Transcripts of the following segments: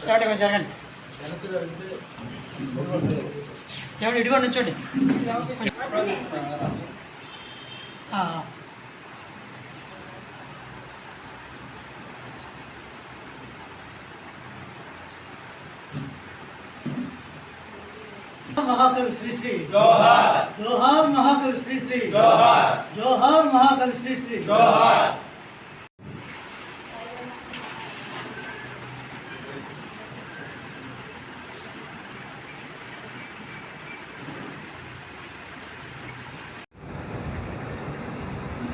Start జరగండి ఏమండి ఇటుకొని నుంచోండి. మహాకవి శ్రీ శ్రీ. జోహార్. జోహార్ మహాకవి శ్రీ శ్రీ. జోహార్. జోహార్ మహాకవి శ్రీ శ్రీ. జోహార్.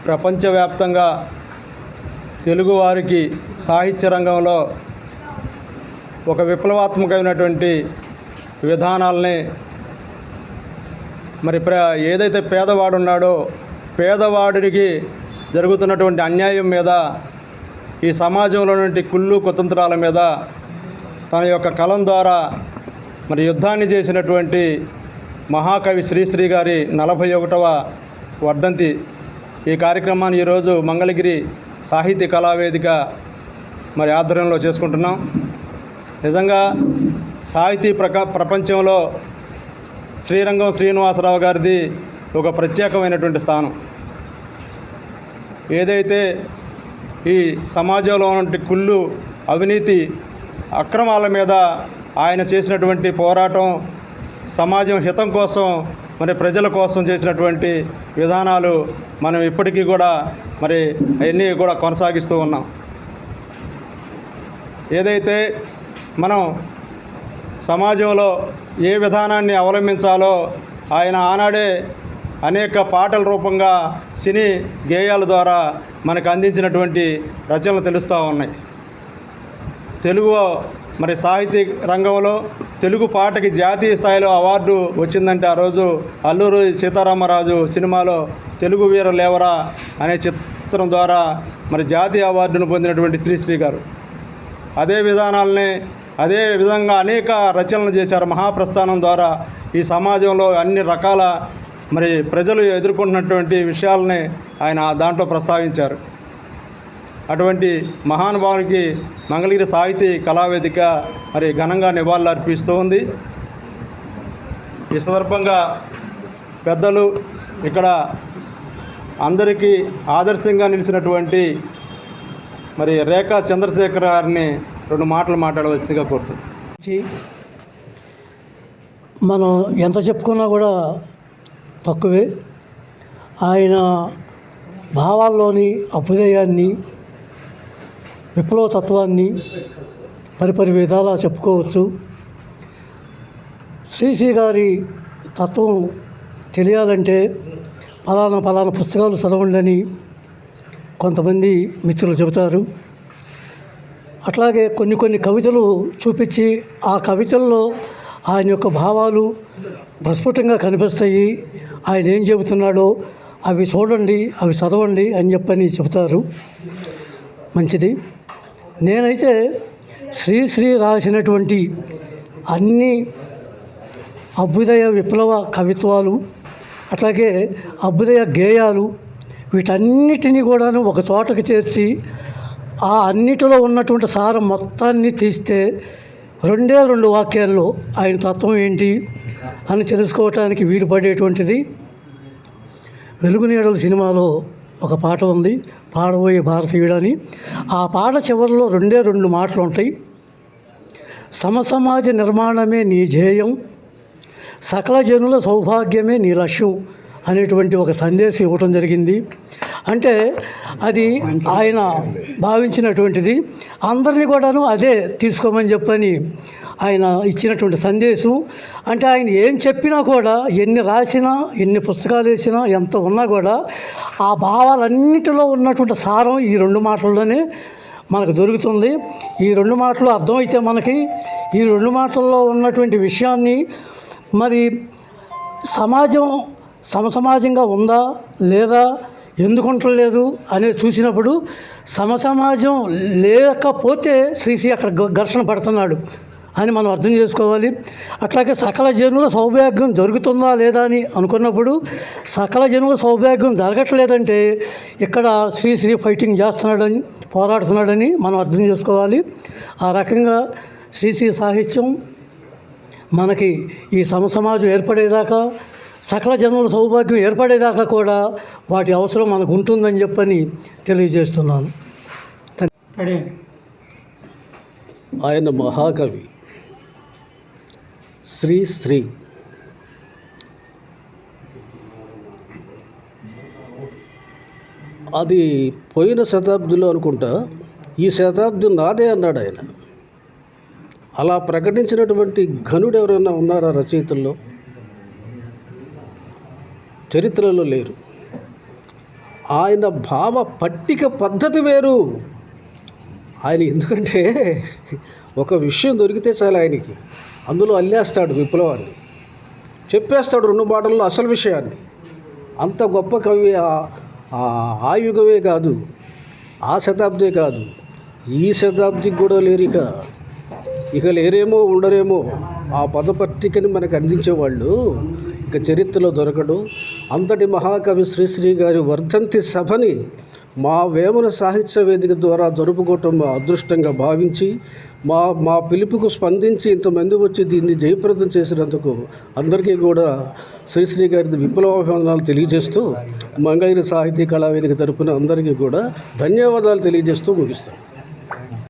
ప్రపంచవ్యాప్తంగా తెలుగువారికి సాహిత్య రంగంలో ఒక విప్లవాత్మకమైనటువంటి విధానాలని మరి ప్ర ఏదైతే పేదవాడు ఉన్నాడో పేదవాడికి జరుగుతున్నటువంటి అన్యాయం మీద ఈ సమాజంలో నుండి కుళ్ళు కుతంత్రాల మీద తన యొక్క కలం ద్వారా మరి యుద్ధాన్ని చేసినటువంటి మహాకవి శ్రీశ్రీ గారి నలభై ఒకటవ వర్ధంతి ఈ కార్యక్రమాన్ని ఈరోజు మంగళగిరి సాహిత్య కళావేదిక మరి ఆధ్వర్యంలో చేసుకుంటున్నాం. నిజంగా సాహితీ ప్రక ప్రపంచంలో శ్రీరంగం శ్రీనివాసరావు గారిది ఒక ప్రత్యేకమైనటువంటి స్థానం. ఏదైతే ఈ సమాజంలో ఉన్నటువంటి కుళ్ళు అవినీతి అక్రమాల మీద ఆయన చేసినటువంటి పోరాటం సమాజం హితం కోసం మరి ప్రజల కోసం చేసినటువంటి విధానాలు మనం ఇప్పటికీ కూడా మరి అవన్నీ కూడా కొనసాగిస్తూ ఉన్నాం. ఏదైతే మనం సమాజంలో ఏ విధానాన్ని అవలంబించాలో ఆయన ఆనాడే అనేక పాటల రూపంగా సినీ గేయాల ద్వారా మనకు అందించినటువంటి రచనలు తెలుస్తూ ఉన్నాయి. తెలుగు మరి సాహితీ రంగంలో తెలుగు పాటకి జాతీయ స్థాయిలో అవార్డు వచ్చిందంటే ఆ రోజు అల్లూరు సీతారామరాజు సినిమాలో తెలుగు వీర లేవరా అనే చిత్రం ద్వారా మరి జాతీయ అవార్డును పొందినటువంటి శ్రీశ్రీ గారు. అదే విధానాలని అదే విధంగా అనేక రచనలు చేశారు. మహాప్రస్థానం ద్వారా ఈ సమాజంలో అన్ని రకాల మరి ప్రజలు ఎదుర్కొంటున్నటువంటి విషయాలని ఆయన దాంట్లో ప్రస్తావించారు. అటువంటి మహానుభావునికి మంగళగిరి సాహితీ కళావేదిక మరి ఘనంగా నివాళులు అర్పిస్తూ ఉంది. ఈ సందర్భంగా పెద్దలు ఇక్కడ అందరికీ ఆదర్శంగా నిలిచినటువంటి మరి రేఖా చంద్రశేఖర్ గారిని రెండు మాటలు మాట్లాడవలసిందిగా కోరుతుంది. మనం ఎంత చెప్పుకున్నా కూడా తక్కువే. ఆయన భావాల్లోని అభ్యుదయాన్ని విప్లవతత్వాన్ని పరిపరి విధాలా చెప్పుకోవచ్చు. శ్రీశ్రీ గారి తత్వం తెలియాలంటే ఫలానా ఫలానా పుస్తకాలు చదవండి అని కొంతమంది మిత్రులు చెబుతారు. అట్లాగే కొన్ని కొన్ని కవితలు చూపించి ఆ కవితల్లో ఆయన యొక్క భావాలు ప్రస్ఫుటంగా కనిపిస్తాయి. ఆయన ఏం చెబుతున్నాడో అవి చూడండి అవి చదవండి అని చెప్పని చెబుతారు. మంచిది. నేనైతే శ్రీశ్రీ రాసినటువంటి అన్ని అభ్యుదయ విప్లవ కవిత్వాలు అట్లాగే అభ్యుదయ గేయాలు వీటన్నిటినీ కూడాను ఒక చోటకు చేర్చి ఆ అన్నిటిలో ఉన్నటువంటి సారం మొత్తాన్ని తీస్తే రెండే రెండు వాక్యాల్లో ఆయన తత్వం ఏంటి అని తెలుసుకోవటానికి వీలు పడేటువంటిది. వెలుగు నీడల సినిమాలో ఒక పాట ఉంది పాడబోయే భారతీయుడని ఆ పాట చివరిలో రెండే రెండు మాటలు ఉంటాయి. సమసమాజ నిర్మాణమే నీ ధ్యేయం సకల జనుల సౌభాగ్యమే నీ లక్ష్యం అనేటువంటి ఒక సందేశం ఇవ్వటం జరిగింది. అంటే అది ఆయన భావించినటువంటిది. అందరినీ కూడాను అదే తీసుకోమని చెప్పని ఆయన ఇచ్చినటువంటి సందేశం. అంటే ఆయన ఏం చెప్పినా కూడా ఎన్ని రాసినా ఎన్ని పుస్తకాలు వేసినా ఎంత ఉన్నా కూడా ఆ భావాలన్నిటిలో ఉన్నటువంటి సారం ఈ రెండు మాటల్లోనే మనకు దొరుకుతుంది. ఈ రెండు మాటలు అర్థమైతే మనకి ఈ రెండు మాటల్లో ఉన్నటువంటి విషయాన్ని మరి సమాజం సమసమాజంగా ఉందా లేదా ఎందుకుంటలేదు అనేది చూసినప్పుడు సమసమాజం లేకపోతే శ్రీశ్రీ అక్కడ ఘర్షణ పడుతున్నాడు అని మనం అర్థం చేసుకోవాలి. అట్లాగే సకల జనుల సౌభాగ్యం జరుగుతుందా లేదా అని అనుకున్నప్పుడు సకల జనుల సౌభాగ్యం జరగట్లేదంటే ఇక్కడ శ్రీశ్రీ ఫైటింగ్ చేస్తున్నాడని పోరాడుతున్నాడని మనం అర్థం చేసుకోవాలి. ఆ రకంగా శ్రీశ్రీ సాహిత్యం మనకి ఈ సమసమాజం ఏర్పడేదాకా సకల జనుల సౌభాగ్యం ఏర్పడేదాకా కూడా వాటి అవసరం మనకు ఉంటుందని చెప్పని తెలియజేస్తున్నాను. రెడీ? ఆయన మహాకవి. శ్రీ శ్రీ. అది పోయిన శతాబ్దిలో అనుకుంటా ఈ శతాబ్ది నాదే అన్నాడు ఆయన. అలా ప్రకటించినటువంటి ఘనుడు ఎవరైనా ఉన్నారా రచయితల్లో? చరిత్రలో లేరు. ఆయన భావ పట్టిక పద్ధతి వేరు. ఆయన ఎందుకంటే ఒక విషయం దొరికితే చాలు ఆయనకి. అందులో అల్లేస్తాడు విప్లవాన్ని. చెప్పేస్తాడు రెండు మాటల్లో అసలు విషయాన్ని. అంత గొప్ప కవి ఆ- ఆ యుగమే కాదు ఆ శతాబ్దే కాదు. ఈ శతాబ్దికి కూడా లేరిక. ఇక లేరేమో ఉండరేమో. ఆ పదపత్రికని మనకు అందించేవాళ్ళు ఇక చరిత్రలో దొరకడు. అంతటి మహాకవి శ్రీశ్రీ గారి వర్ధంతి సభని మా వేమన సాహిత్య వేదిక ద్వారా జరుపుకోవటం మా అదృష్టంగా భావించి మా మా పిలుపుకు స్పందించి ఇంతమంది వచ్చి దీన్ని జయప్రదం చేసినందుకు అందరికీ కూడా శ్రీశ్రీ గారి విప్లవాభివందనాలు తెలియజేస్తూ మంగళగిరి సాహితీ కళావేదిక తరపున అందరికీ కూడా ధన్యవాదాలు తెలియజేస్తూ ముగిస్తాను.